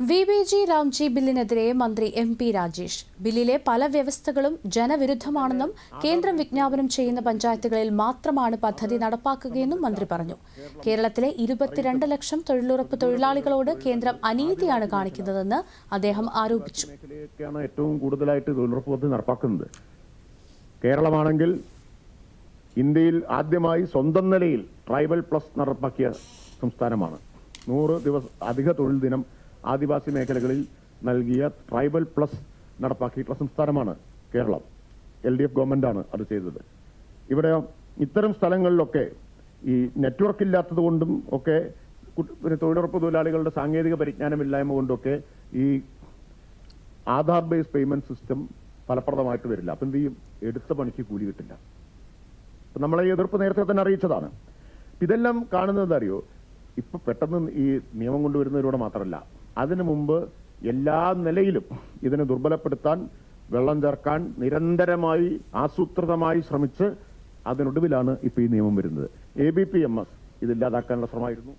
V B G Ramji ബില്ലിനെതിരെ മന്ത്രി M P Rajesh. ബില്ലിലെ പല വ്യവസ്ഥകളും ജനവിരുദ്ധമാണെന്നും കേന്ദ്രം വിജ്ഞാപനം ചെയ്യുന്ന പഞ്ചായത്തുകളിൽ മാത്രമാണ് പദ്ധതി നടപ്പാക്കുകയെന്നും മന്ത്രി പറഞ്ഞു. കേരളത്തിലെ ഇരുപത്തിരണ്ട് ലക്ഷം തൊഴിലുറപ്പ് തൊഴിലാളികളോട് കേന്ദ്രം അനീതിയാണ് കാണിക്കുന്നതെന്ന് അദ്ദേഹം ആരോപിച്ചു. ഏറ്റവും കൂടുതലായിട്ട് തൊഴിലുറപ്പ് പദ്ധതി നടപ്പാക്കുന്നത്. കേരളമാണെങ്കിൽ ഇന്ത്യയിൽ ആദ്യമായി സ്വന്തം നിലയിൽ ട്രൈബൽ പ്ലസ് നടപ്പാക്കിയ സംസ്ഥാനമാണ്. നൂറ് ദിവസം അധിക തൊഴിൽ ദിനം ആദിവാസി മേഖലകളിൽ നൽകിയ ട്രൈബൽ പ്ലസ് നടപ്പാക്കിയിട്ടുള്ള സംസ്ഥാനമാണ് കേരളം. എൽ ഡി എഫ് ഗവൺമെന്റാണ് അത് ചെയ്തത്. ഇവിടെ ഇത്തരം സ്ഥലങ്ങളിലൊക്കെ ഈ നെറ്റ്വർക്ക് ഇല്ലാത്തത് കൊണ്ടും ഒക്കെ പിന്നെ തൊഴിലുറപ്പ് തൊഴിലാളികളുടെ സാങ്കേതിക പരിജ്ഞാനമില്ലായ്മ കൊണ്ടൊക്കെ ഈ ആധാർ ബേസ് പേയ്മെന്റ് സിസ്റ്റം ഫലപ്രദമായിട്ട് വരില്ല. അപ്പം എന്ത് ചെയ്യും? എടുത്ത പണിക്ക് കൂലി കിട്ടില്ല. അപ്പൊ നമ്മളെ എതിർപ്പ് നേരത്തെ തന്നെ അറിയിച്ചതാണ്. ഇതെല്ലാം കാണുന്നത് അറിയോ? ഇപ്പൊ പെട്ടെന്ന് ഈ നിയമം കൊണ്ടുവരുന്നതിലൂടെ മാത്രമല്ല. അതിനു മുമ്പ് എല്ലാ നിലയിലും ഇതിനെ ദുർബലപ്പെടുത്താൻ വെള്ളം ചേർക്കാൻ നിരന്തരമായി ആസൂത്രിതമായി ശ്രമിച്ച് അതിനൊടുവിലാണ് ഇപ്പൊ ഈ നിയമം വരുന്നത്. A B P M S ഇതില്ലാതാക്കാനുള്ള ശ്രമമായിരുന്നു.